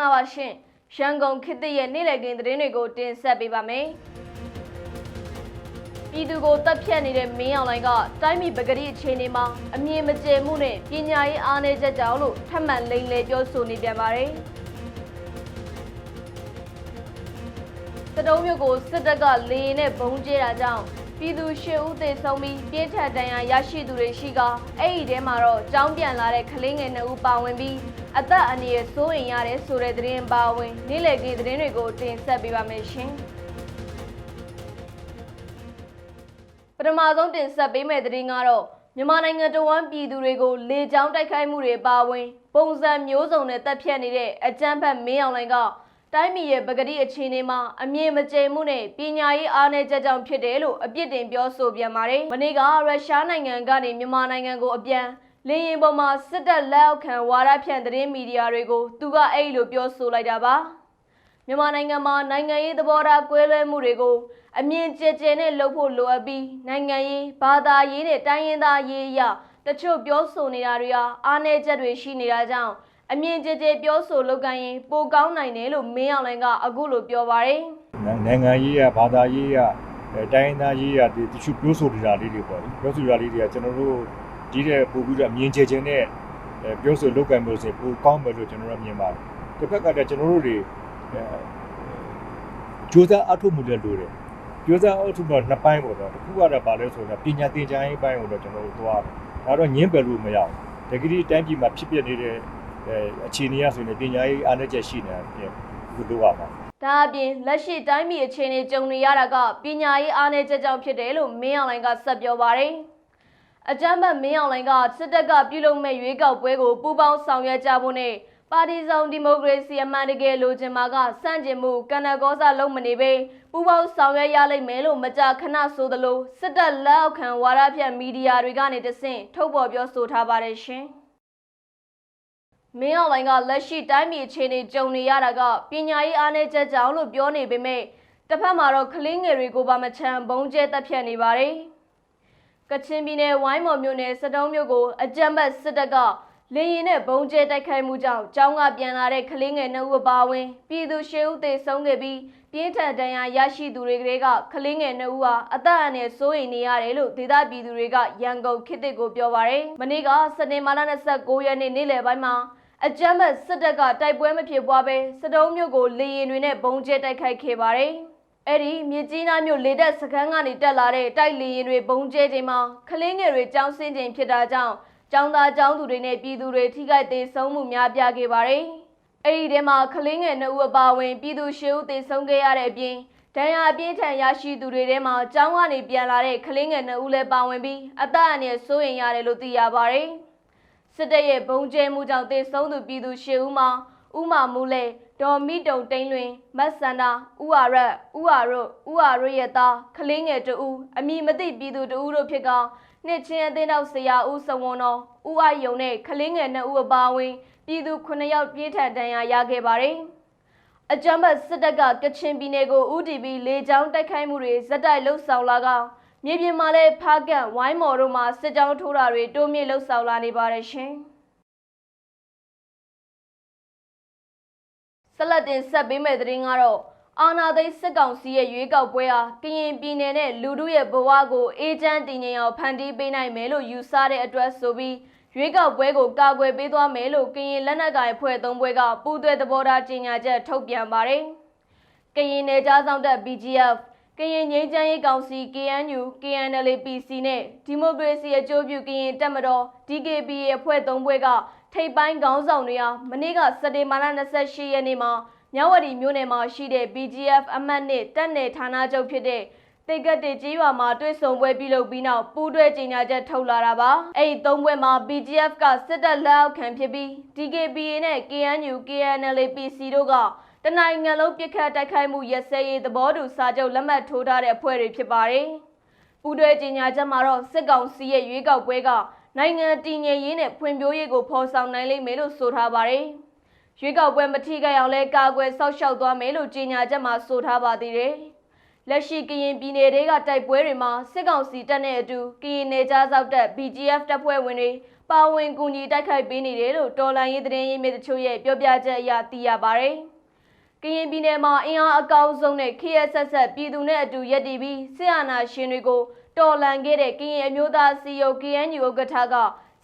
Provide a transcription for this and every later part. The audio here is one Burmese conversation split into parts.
္ဂလာပါရှင်ရန်ကုန်ခေတ်သစ်ရဲ့နေ့လည်ခင်းသတင်းတွေကိုတင်ဆက်ပေးပါမယ်ပြည်သူကိုတပ်ဖြတ်နေတဲ့မင်းအောင်လိုင်ကတိုင်းပြည်ပကတိအခြေအနေမှာအမြင်မကျမှုနဲ့ပညာရေးအားနည်းချက်ကြောင့်လို့ထပ်မံလိမ်လည်ပြောဆိုနေပြန်ပါတယ်စတုံးမြို့ကိုစစ်တပ်ကလေရင်နဲ့ဘုံကျဲတာကြောင့် ပြည်သူရှစ်ဦးသေဆုံးပြီးပြင်းထန်ဒဏ်ရာရရှိသူတွေရှိကအဲ့ဒီထဲမှာတော့ကြောင်းပြန်လာတဲ့ကလေးငယ်နှစ်ဦးပါဝင်ပြီးအသက်အန္တရာယ်စိုးရိမ်ရတယ်ဆိုတဲ့သတင်းပါဝင်နေ့လည်ခင်းသတင်းတွေကိုတင်ဆက်ပေးပါမယ်ရှင်ပထမဆုံးတင်ဆက်ပေးမယ့်သတင်းကတော့မြန်မာနိုင်ငံတော်ဝန်ပြည်သူတွေကိုလေကြောင်းတိုက်ခိုက်မှုတွေပါဝင် ပုံစံမျိုးစုံနဲ့တပ်ဖြတ်နေတဲ့အကြမ်းဖက်မင်းအောင်လှိုင်က တိုင်းပြည်ရဲ့ပကတိအခြေအနေမှာအမြင်မကျမှုနဲ့ပညာရေးအားနည်းချက်ကြောင့်ဖြစ်တယ်လို့အပြစ်တင်ပြောဆိုပြန်ပါတယ်။မနေ့ကရုရှားနိုင်ငံကနေမြန်မာနိုင်ငံကိုအပြန်လေရင်ပေါ်မှာစစ်တပ်လက်အောက်ခံဝါဒဖြန့်သတင်းမီဒီယာတွေကိုသူကအဲ့လိုပြောဆိုလိုက်တာပါ။မြန်မာနိုင်ငံမှာနိုင်ငံရေးသဘောထားကွဲလွဲမှုတွေကိုအမြင်ကျကျနဲ့လှုပ်ဖို့လိုအပ်ပြီးနိုင်ငံရေးဘာသာရေးနဲ့တိုင်းရင်းသားရေးအရတချို့ပြောဆိုနေတာတွေဟာအားနည်းချက်တွေရှိနေတာကြောင့် အမြင်ကျကျပြောဆိုလုပ်ကိုင်ရင်ပိုကောင်းနိုင်တယ်လို့မင်းအောင်လှိုင်ကအခုလိုပြောပါတယ်နိုင်ငံရေးရဘာသာရေးရအဲတိုင်းရင်းသားရေးရဒီတချို့ပြောဆိုနေတာလေးတွေပေါ့လေပြောဆိုတာလေးတွေကကျွန်တော်တို့ဒီတဲ့ပို့ပြီးတော့မြင်ချခြင်းနဲ့အဲပြောဆိုလုပ်ကံလို့ဆိုရင်ပိုကောင်းမယ်လို့ကျွန်တော်တို့မြင်ပါတယ်တစ်ဖက်ကတည်းကကျွန်တော်တို့တွေအဲကြိုးစားအထုတ်မှုလည်းလိုတယ်ကြိုးစားအထုတ်မှုကနှစ်ပိုင်းပေါ့တော့တစ်ခုကတော့ဗာလဲဆိုတော့ပညာသင်ကြားရေးပိုင်းကိုတော့ကျွန်တော်တို့သွားတယ်ဒါတော့ညင်းပယ်လို့မရဘူးတကယ်ကြီးတိုင်းပြည်မှာဖြစ်ပျက်နေတဲ့ အဲအခြေအနေရဆိုရင်ပညာရေးအားနည်းချက်ရှိနေတာပြင်ဒီလိုပါပါ။ဒါအပြင်လက်ရှိတိုင်းပြည်အခြေအနေကြုံနေရတာကပညာရေးအားနည်းချက်ကြောင့်ဖြစ်တယ်လို့မင်းအောင်လှိုင်ကဆက်ပြောပါတယ်။အကြမ်းဖက်မင်းအောင်လှိုင်ကစစ်တပ်ကပြုလုပ်မဲ့ရွေးကောက်ပွဲကိုပူးပေါင်းဆောင်ရွက်ကြဖို့နဲ့ပါတီစုံဒီမိုကရေစီအမှန်တကယ်လိုချင်မှာကစန့်ကျင်မှုကဏ္ဍကောစာလုံးမနေပဲပူးပေါင်းဆောင်ရွက်ရလိမ့်မယ်လို့မကြာခဏဆိုသလိုစစ်တပ်လက်အောက်ခံဝါဒဖြန့်မီဒီယာတွေကနေတဆင့်ထုတ်ဖော်ပြောဆိုထားပါတယ်ရှင်။ မင်းအောင်လိုင်ကလက်ရှိတိုင်းပြည်အခြေအနေကြုံနေရတာကပညာရေးအားနည်းချက်ကြောင့်လို့ပြောနေပေမဲ့တစ်ဖက်မှာတော့ကလင်းငယ်တွေကိုပါမချမ်းဘုံကျဲတက်ဖြတ်နေပါတယ်။ကချင်ပြည်နယ်ဝိုင်းမော်မြို့နယ်စတုံးမြို့ကိုအကြမ်းဖက်စစ်တပ်ကလေရင်နဲ့ဘုံကျဲတိုက်ခိုက်မှုကြောင့်ကျောင်းကပြန်လာတဲ့ကလေးငယ်နှစ်ဦးအပါအဝင်ပြည်သူရှစ်ဦးသေဆုံးခဲ့ပြီးပြင်းထန်ဒဏ်ရာရရှိသူတွေကလေးကကလေးငယ်နှစ်ဦးဟာအသက်အန္တရာယ်စိုးရိမ်နေရတယ်လို့ဒေသပြည်သူတွေကရန်ကုန်ခေတ်သစ်ကိုပြောပါရယ်။မနေ့ကစနေမာလာ29ရက်နေ့နေ့လယ်ပိုင်းမှာ အကြမ်းဖက်စစ်တပ်ကတိုက်ပွဲမဖြစ်ပွားပဲစတုံးမြို့ကိုလေရင်တွေနဲ့ဘုံကျဲတိုက်ခိုက်ခဲ့ပါတယ်။အဲ့ဒီမြစ်ကြီးနားမြို့လေတပ်စခန်းကနေတက်လာတဲ့တိုက်လေရင်တွေဘုံကျဲချိန်မှာကလင်းငယ်တွေကြောင်းဆင်းချိန်ဖြစ်တာကြောင့်ကျောင်းသားကျောင်းသူတွေနဲ့ပြည်သူတွေထိခိုက်သေးဆုံးမှုများပြားခဲ့ပါတယ်။အဲ့ဒီထဲမှာကလင်းငယ်နှစ်ဦးအပါအဝင်ပြည်သူရှစ်ဦးသေဆုံးခဲ့ရတဲ့အပြင်ဒဏ်ရာအပြင်းထန်ရရှိသူတွေထဲမှာကျောင်းကနေပြန်လာတဲ့ကလင်းငယ်နှစ်ဦးလည်းပါဝင်ပြီးအသက်အန္တရာယ်စိုးရိမ်ရတယ်လို့သိရပါတယ်။ စစ်တပ်ရဲ့ဘုံကျဲမှုကြောင့်တေဆုံးသူပြည်သူရှစ်ဦးမှာဥမာမူလေဒေါ်မီတုံတိန်လွင်မတ်စန္ဒာဥအာရတ်ဥအာရုဥအာရုရဲ့သားကလေးငယ်တူအမိမသိပြည်သူတူတို့ဖြစ်ကနှစ်ချင်းအသင်းတော်ဆရာဦးစဝွန်တော်ဥအယုံနဲ့ကလေးငယ်နှစ်ဦးအပါအဝင်ပြည်သူ9ယောက်ပြေးထန်ဒဏ်ရာရခဲ့ပါတယ်အကြမ်းဖက်စစ်တပ်ကကချင်ပြည်နယ်ကိုဥတီပြီးလေကြောင်းတိုက်ခိုက်မှုတွေဇက်တိုက်လှုပ်ဆောင်လာက မြေပြင်မှာလည်းဖားကန့်ဝိုင်းမော်တို့မှာစစ်ကြောင်းထိုးတာတွေတိုးမြင့်လှုပ်ဆောင်လာနေပါတယ်ရှင်။ဆက်လက်တင်ဆက်ပေးမယ့်သတင်းကတော့အာနာသိန်းစစ်ကောင်စီရဲ့ရွေးကောက်ပွဲဟာကရင်ပြည်နယ်နဲ့လူထုရဲ့ဘဝကိုအေးချမ်းတည်ငြိမ်အောင်ဖန်တီးပေးနိုင်မယ်လို့ယူဆတဲ့အတွက်ဆိုပြီးရွေးကောက်ပွဲကိုကာကွယ်ပေးသွားမယ်လို့ကရင်လက်နက်ကိုင်အဖွဲ့သုံးဘွဲကပူးတွဲသဘောထားကြေညာချက်ထုတ်ပြန်ပါတယ်။ကရင်နယ်ကြားဆောင်တပ် BGF ကရင်ငြိမ်းချမ်းရေးကောင်စီ KNU KNLPC နဲ့ဒီမိုကရေစီအကျိုးပြုကရင်တပ်မတော် DKBA အဖွဲ့သုံးဘွဲကထိပ်ပိုင်းခေါင်းဆောင်တွေဟာမနေ့ကစက်တင်ဘာလ28ရက်နေ့မှာမြဝတီမြို့နယ်မှာရှိတဲ့ BGF အမှတ်နှစ်တပ်နယ်ဌာနချုပ်ဖြစ်တဲ့တေကတ်တေကြီးရွာမှာတွေ့ဆုံပွဲပြုလုပ်ပြီးနောက်ပူးတွဲကြေညာချက်ထုတ်လာတာပါအဲ့ဒီသုံးပွဲမှာ BGF ကစစ်တပ်လက်အောက်ခံဖြစ်ပြီး DKBA နဲ့ KNU KNLPC တို့က တနိုင်ငံလုံးပြစ်ခတ်တိုက်ခိုက်မှုရက်စဲရေးသဘောတူစာချုပ်လက်မှတ်ထိုးထားတဲ့အဖွဲ့တွေဖြစ်ပါတယ်ပူးတွဲကြေညာချက်မှာတော့စစ်ကောင်စီရဲ့ရွေးကောက်ပွဲကနိုင်ငံတည်ငြိမ်ရေးနဲ့ဖွံ့ဖြိုးရေးကိုဖော်ဆောင်နိုင်လိမ့်မယ်လို့ဆိုထားပါတယ်ရွေးကောက်ပွဲမထိခိုက်အောင်လဲကာကွယ်စောင့်ရှောက်သွားမယ်လို့ကြေညာချက်မှာဆိုထားပါသေးတယ်လက်ရှိကရင်ပြည်နယ်တွေကတိုက်ပွဲတွေမှာစစ်ကောင်စီတပ်နဲ့အတူကရင်နယ်ကြားစောက်တပ် BGF တပ်ဖွဲ့ဝင်တွေပါဝင်ကူညီတိုက်ခိုက်ပေးနေတယ်လို့တော်လန်ရေးသတင်းရင်းမြစ်တချို့ရဲ့ပြောပြချက်အရသိရပါတယ်။ ကရင်ပြည်နယ်မှာအင်အားအကောင်းဆုံးနဲ့ KSS ပြည်သူနဲ့အတူရပ်တည်ပြီးစစ်အာဏာရှင်တွေကိုတော်လန်ခဲ့တဲ့ကရင်အမျိုးသားစီယို KNU ဥက္ကဋ္ဌက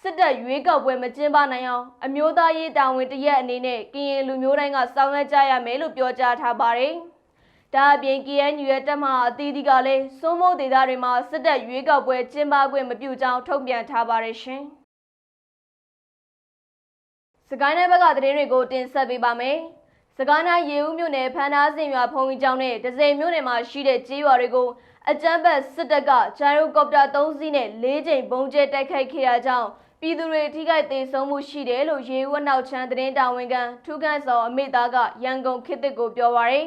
စစ်တပ်ရွေးကောက်ပွဲမကျင်းပနိုင်အောင်အမျိုးသားရေးတာဝန်တရက်အနေနဲ့ကရင်လူမျိုးတိုင်းကဆောင်ရွက်ကြရမယ်လို့ပြောကြားထားပါတယ်။ဒါအပြင် KNU ရဲ့တပ်မဟာအသီးသီးကလည်းစိုးမိုးဒေသတွေမှာစစ်တပ်ရွေးကောက်ပွဲကျင်းပခွင့်မပြုကြောင်းထုတ်ပြန်ထားပါတယ်ရှင်။စကိုင်းတိုင်းဘက်ကသတင်းတွေကိုတင်ဆက်ပေးပါမယ်။ စကိုင်းတိုင်းရေဦးမြို့နယ်ဖန်သားစင်ရွာဖုံကြီးကျောင်းနဲ့ဒဇယ်မြို့နယ်မှာရှိတဲ့ကြေးရွာတွေကိုအကြမ်းဖက်စစ်တပ်ကဂျိုင်ရိုကော်ပတာ3စီးနဲ့၄ချိန်ဘုံကျဲတိုက်ခိုက်ခဲ့တာကြောင့်ပြည်သူတွေထိခိုက်သေးဆုံးမှုရှိတယ်လို့ရေဦးနောက်ချမ်းသတင်းတာဝန်ခံထူးခန့်စောအမိသားကရန်ကုန်ခေတ်သစ်ကိုပြောပါရယ်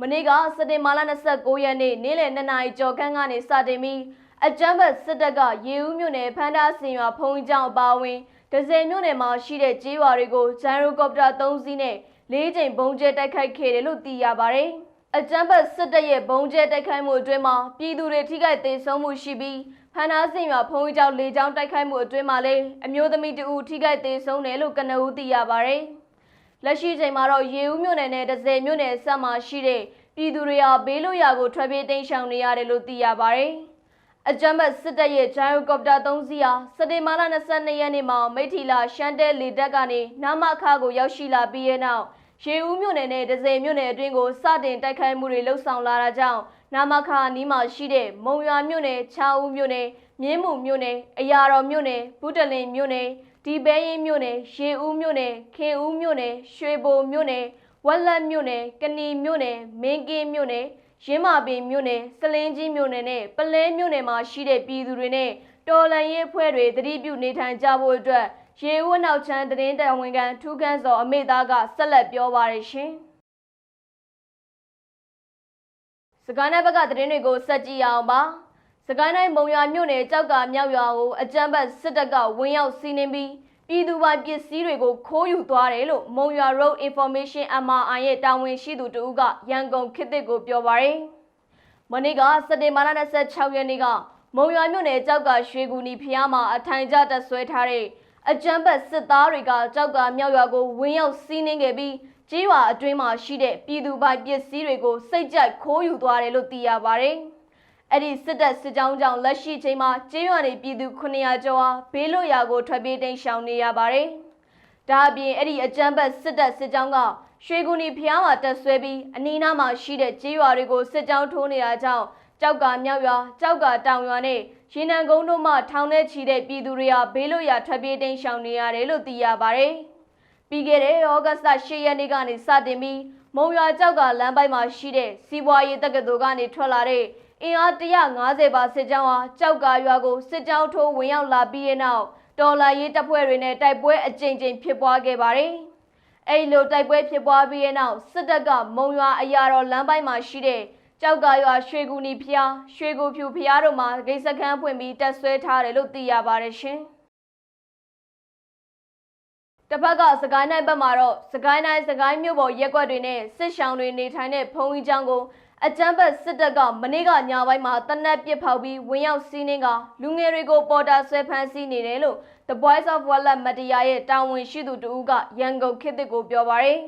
မနေ့ကစက်တင်ဘာလ29ရက်နေ့နေ့လယ်2နာရီကျော်ခန့်ကနေစတင်ပြီးအကြမ်းဖက်စစ်တပ်ကရေဦးမြို့နယ်ဖန်သားစင်ရွာဖုံကြီးကျောင်းအပါအဝင်ဒဇယ်မြို့နယ်မှာရှိတဲ့ကြေးရွာတွေကိုဂျိုင်ရိုကော်ပတာ3စီးနဲ့ ၄ချိန်ဘုံကျဲတိုက်ခိုက်ခဲ့တယ်လို့သိရပါရယ်အကြမ်းဖက်စစ်တပ်ရဲ့ဘုံကျဲတိုက်ခိုက်မှုအတွင်းမှာပြည်သူတွေထိခိုက်သေးဆုံးမှုရှိပြီးဖန်သားစင်ရွာဖုံးကြီးကျောင်းလေကြောင်းတိုက်ခိုက်မှုအတွင်းမှာလည်းအမျိုးသမီးတဦးထိခိုက်သေးဆုံးတယ်လို့ကနဦးသိရပါဗျ။လက်ရှိချိန်မှာတော့ရေဦးမြို့နယ်နဲ့ဒဇယ်မြို့နယ်ဆက်မှာရှိတဲ့ပြည်သူတွေဟာဘေးလွတ်ရာကိုထွက်ပြေးတိမ်းရှောင်နေရတယ်လို့သိရပါဗျ။ အကြမ်းဖက်စစ်တပ်ရဲ့ဂျိုင်ယိုကော်ပတာ3စီးဟာစက်တင်ဘာလ22ရက်နေ့မှာမိထီလာရှမ်းတဲလေတပ်ကနေနာမခါကိုရောက်ရှိလာပြီးတဲ့နောက်ရေဦးမြို့နယ်နဲ့ဒဇယ်မြို့နယ်အတွင်းကိုစတင်တိုက်ခိုက်မှုတွေလှုပ်ဆောင်လာတာကြောင့်နာမခါနီးမှာရှိတဲ့မုံရွာမြို့နယ်ချောင်းဦးမြို့နယ်မြင်းမှုမြို့နယ်အရာတော်မြို့နယ်ဘူးတလင်မြို့နယ်ဒီပဲရင်မြို့နယ်ရေဦးမြို့နယ်ခင်ဦးမြို့နယ်ရွှေဘိုမြို့နယ်ဝက်လက်မြို့နယ်ကဏီမြို့နယ်မင်းကင်းမြို့နယ် ရင်းမာပင်မြို့နယ်စလင်းကြီးမြို့နယ်နဲ့ပလဲမြို့နယ်မှာရှိတဲ့ပြည်သူတွေနဲ့တော်လန်ရေးအဖွဲ့တွေတတိပြုနေထိုင်ကြဖို့အတွက်ရေဦးနောက်ချမ်းသတင်းတော်ဝင်ခံထူးခန်းစောအမေသားကဆက်လက်ပြောပါရရှင်စကိုင်းတိုင်းဘက်ကသတင်းတွေကိုဆက်ကြည့်ရအောင်ပါစကိုင်းတိုင်းမုံရွာမြို့နယ်ကြောက်ကမြောက်ရွာကိုအကြမ်းဖက်စစ်တပ်ကဝင်ရောက်စီးနင်းပြီး ပြည်သူပိုင်ပစ္စည်းတွေကိုခိုးယူသွားတယ်လို့မုံရွာ Road Information MRI ရဲ့တာဝန်ရှိသူတဦးကရန်ကုန်ခေတ်သစ်ကိုပြောပါရယ်မနေ့ကစက်တင်ဘာလ26ရက်နေ့ကမုံရွာမြို့နယ်ကြောက်ကရွှေကူနီဖျားမှာအထိုင်ကျတက်ဆွဲထားတဲ့အကြမ်းဖက်စစ်သားတွေကကြောက်ကမြောက်ရွာကိုဝင်ရောက်စီးနင်းခဲ့ပြီးကြေးရွာအတွင်းမှာရှိတဲ့ပြည်သူပိုင်ပစ္စည်းတွေကိုစိတ်ကြိုက်ခိုးယူသွားတယ်လို့သိရပါတယ်။ အဲ့ဒီစစ်တပ်စစ်ကြောင်းကြောင့်လက်ရှိချိန်မှာကြေးရွာနေပြည်သူ900ကျော်ဟာဘေးလွတ်ရာကိုထွက်ပြေးတိမ်းရှောင်နေရပါတယ်။ဒါအပြင်အဲ့ဒီအကြမ်းဖက်စစ်တပ်စစ်ကြောင်းကရွှေကူနီဖျားမှာတက်ဆွဲပြီးအနီးနားမှာရှိတဲ့ကြေးရွာတွေကိုစစ်ကြောင်းထိုးနေတာကြောင့်ကြောက်ကမြောက်ရွာကြောက်ကတောင်ရွာနဲ့ရေနံကုန်းတို့မှထောင်ထဲချီတဲ့ပြည်သူတွေဟာဘေးလွတ်ရာထွက်ပြေးတိမ်းရှောင်နေရတယ်လို့သိရပါတယ်။ပြီးခဲ့တဲ့ဩဂတ်စ်လ10ရက်နေ့ကနေစတင်ပြီးမုံရွာကြောက်ကလမ်းပိုင်းမှာရှိတဲ့စီးပွားရေးတက္ကသိုလ်ကနေထွက်လာတဲ့ အင်အား150ပါစစ်ကြောင်းဟာကြောက်ကရွာကိုစစ်ကြောင်းထိုးဝင်ရောက်လာပြီးတဲ့နောက်တော်လာရေးတပ်ဖွဲ့တွေနဲ့တိုက်ပွဲအကြိမ်ကြိမ်ဖြစ်ပွားခဲ့ပါတယ်။အဲ့လိုတိုက်ပွဲဖြစ်ပွားပြီးတဲ့နောက်စစ်တပ်ကမုံရွာအရာတော်လမ်းပိုင်းမှာရှိတဲ့ကြောက်ကရွာရွှေကူနီဖျားရွှေကူဖြူဖျားတို့မှာဂိတ်စခန်းဖွင့်ပြီးတက်ဆွဲထားတယ်လို့သိရပါတယ်ရှင်။တစ်ဖက်ကစကိုင်းတိုင်းဘက်မှာတော့စကိုင်းတိုင်းစကိုင်းမြို့ပေါ်ရက်ကွက်တွေနဲ့စစ်ရှောင်းတွေနေထိုင်တဲ့ဖုံကြီးကျောင်းကို အကြမ်းဖက်စစ်တပ်ကမနေ့ကညပိုင်းမှာတနက်ပစ်ဖောက်ပြီးဝင်ရောက်စီးနင်းကလူငယ်တွေကိုပေါ်တာဆွဲဖမ်းဆီးနေတယ်လို့ The Voice of Wallet မတရားရဲ့တာဝန်ရှိသူတဦးကရန်ကုန်ခေတ်သစ်ကိုပြောပါရယ်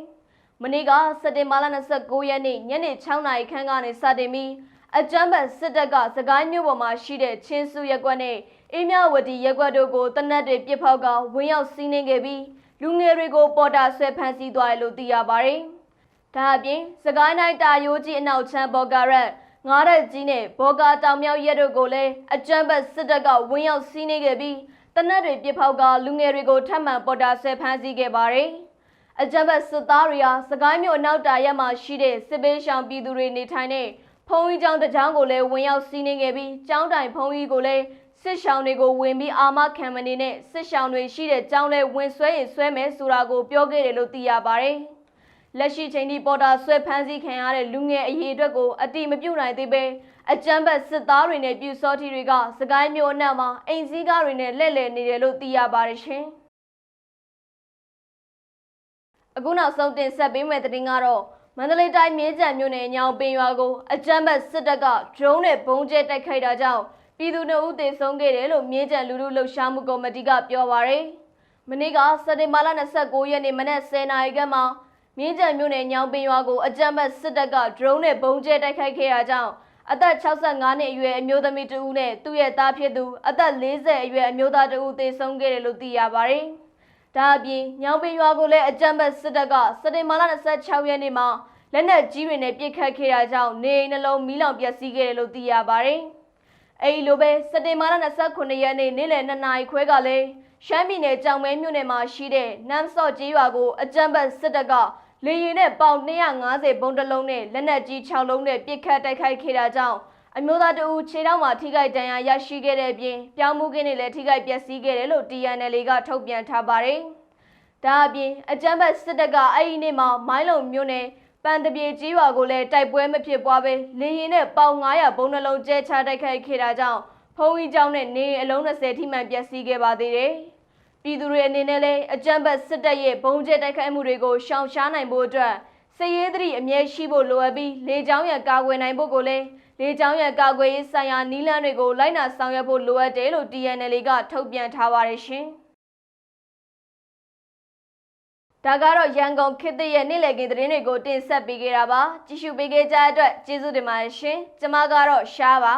မနေ့ကစက်တင်ဘာလ29ရက်နေ့ညနေ6နာရီခန့်ကနေစတင်ပြီးအကြမ်းဖက်စစ်တပ်ကစကိုင်းမြို့ပေါ်မှာရှိတဲ့ချင်းစုရက်ကွက်နဲ့အေးမြဝတီရက်ကွက်တို့ကိုတနက်တွေပစ်ဖောက်ကဝင်ရောက်စီးနင်းခဲ့ပြီးလူငယ်တွေကိုပေါ်တာဆွဲဖမ်းဆီးသွားတယ်လို့သိရပါတယ်။ ဒါအပြင်စကိုင်းတိုင်းတာယိုးကြီးအနောက်ချမ်းဘော်ကာရက်ငားရက်ကြီးနဲ့ဘော်ကာတောင်မြောက်ရက်တို့ကိုလည်းအကြမ်းဖက်စစ်တပ်ကဝင်ရောက်စီးနင်းခဲ့ပြီးတနက်တွေပစ်ဖောက်ကလူငယ်တွေကိုထပ်မံပေါ်တာဆွဲဖမ်းဆီးခဲ့ပါတယ်။အကြမ်းဖက်စစ်သားတွေဟာစကိုင်းမြို့အနောက်တာရက်မှာရှိတဲ့စစ်ပေးရှောင်ပြည်သူတွေနေထိုင်တဲ့ဖုံကြီးကျောင်းတစ်ကျောင်းကိုလည်းဝင်ရောက်စီးနင်းခဲ့ပြီးကျောင်းတိုင်ဖုံကြီးကိုလည်းစစ်ရှောင်းတွေကိုဝင်ပြီးအာမခံမနေနဲ့စစ်ရှောင်းတွေရှိတဲ့ကျောင်းလဲဝင်ဆွဲရင်ဆွဲမယ်ဆိုတာကိုပြောခဲ့တယ်လို့သိရပါတယ်။ လက်ရှိချိန်ထိပေါ်တာဆွဲဖမ်းဆီးခံရတဲ့လူငယ်အရေးအတွက်ကိုအတိမပြုတ်နိုင်သေးပဲအကြမ်းဖက်စစ်သားတွေနဲ့ပြူစောထီတွေကစကိုင်းမျိုးအနှံ့မှာအိမ်စည်းကားတွေနဲ့လက်လည်နေတယ်လို့သိရပါတယ်ရှင်။အခုနောက်ဆုံးတင်ဆက်ပေးမယ့်သတင်းကတော့မန္တလေးတိုင်းမြင်းကြံမြို့နယ်ညောင်ပင်ရွာကိုအကြမ်းဖက်စစ်တပ်ကဒရုန်းနဲ့ဘုံကျဲတိုက်ခိုက်တာကြောင့်ပြည်သူနှုတ်ဦးသေဆုံးခဲ့တယ်လို့မြင်းကြံလူလူလှုပ်ရှားမှုကော်မတီကပြောပါရယ်မနေ့ကစက်တင်ဘာလ29ရက်နေ့မနက်10:00နာရီခန့်မှာ မြင်းကြံမြို့နယ်ညောင်ပင်ရွာကိုအကြမ်းဖက်စစ်တပ်ကဒရုန်းနဲ့ဘုံကျဲတိုက်ခိုက်ခဲ့တာကြောင့်အသက်65နှစ်အရွယ်အမျိုးသမီးတဦးနဲ့သူ့ရဲ့သားဖြစ်သူအသက်40အရွယ်အမျိုးသားတဦးသေဆုံးခဲ့တယ်လို့သိရပါရယ်ဒါအပြင်ညောင်ပင်ရွာကိုလည်းအကြမ်းဖက်စစ်တပ်ကစက်တင်ဘာလ26ရက်နေ့မှာလက်နက်ကြီးတွေနဲ့ပစ်ခတ်ခဲ့တာကြောင့်နေအိမ်နှလုံးမီးလောင်ပျက်စီးခဲ့တယ်လို့သိရပါတယ်။အဲဒီလိုပဲစက်တင်ဘာလ29ရက်နေ့နေ့လယ်2နာရီခွဲကလည်းရှမ်းပြည်နယ်ကြောင်မဲမြို့နယ်မှာရှိတဲ့နမ်ဆော့ကျေးရွာကိုအကြမ်းဖက်စစ်တပ်က လေရင်နဲ့ပေါင်250ဘုံတစ်လုံးနဲ့လက်နက်ကြီး6လုံးနဲ့ပစ်ခတ်တိုက်ခိုက်ခဲ့တာကြောင့်အမျိုးသားတအူခြေထောက်မှာထိခိုက်ဒဏ်ရာရရှိခဲ့တဲ့အပြင်ပြောင်းမှုကင်းတွေလည်းထိခိုက်ပျက်စီးခဲ့တယ်လို့ TNL ကထုတ်ပြန်ထားပါတယ်။ဒါအပြင်အကြမ်းဖက်စစ်တပ်ကအဲ့ဒီနေ့မှာမိုင်းလုံမြို့နယ်ပန်တပြေကြီးရွာကိုလည်းတိုက်ပွဲမဖြစ်ပွားပဲလေရင်နဲ့ပေါင်900ဘုံနှလုံးကျဲချတိုက်ခိုက်ခဲ့တာကြောင့်ဖုံးကြီးကျောင်းနဲ့နေအိမ်အလုံး20ထိမှန်ပျက်စီးခဲ့ပါသေးတယ်။ ပြည်သူတွေအနေနဲ့လည်းအကြမ်းဖက်စစ်တပ်ရဲ့ဘုံကျဲတိုက်ခိုက်မှုတွေကိုရှောင်ရှားနိုင်ဖို့အတွက်စည်ရေးသတိအမြဲရှိဖို့လိုအပ်ပြီးလေကြောင်းရန်ကာကွယ်နိုင်ဖို့ကိုလည်းလေကြောင်းရန်ကာကွယ်ရေးဆိုင်ရာနည်းလမ်းတွေကိုလိုက်နာဆောင်ရွက်ဖို့လိုအပ်တယ်လို့ TNL ကထုတ်ပြန်ထားပါတယ်ရှင်။ဒါကတော့ရန်ကုန်ခေတ်သစ်ရဲ့နေ့လည်ခင်းသတင်းတွေကိုတင်ဆက်ပေးခဲ့တာပါကြည့်ရှုပေးခဲ့ကြတဲ့အတွက်ကျေးဇူးတင်ပါတယ်ရှင်ကျမကတော့ရှားပါ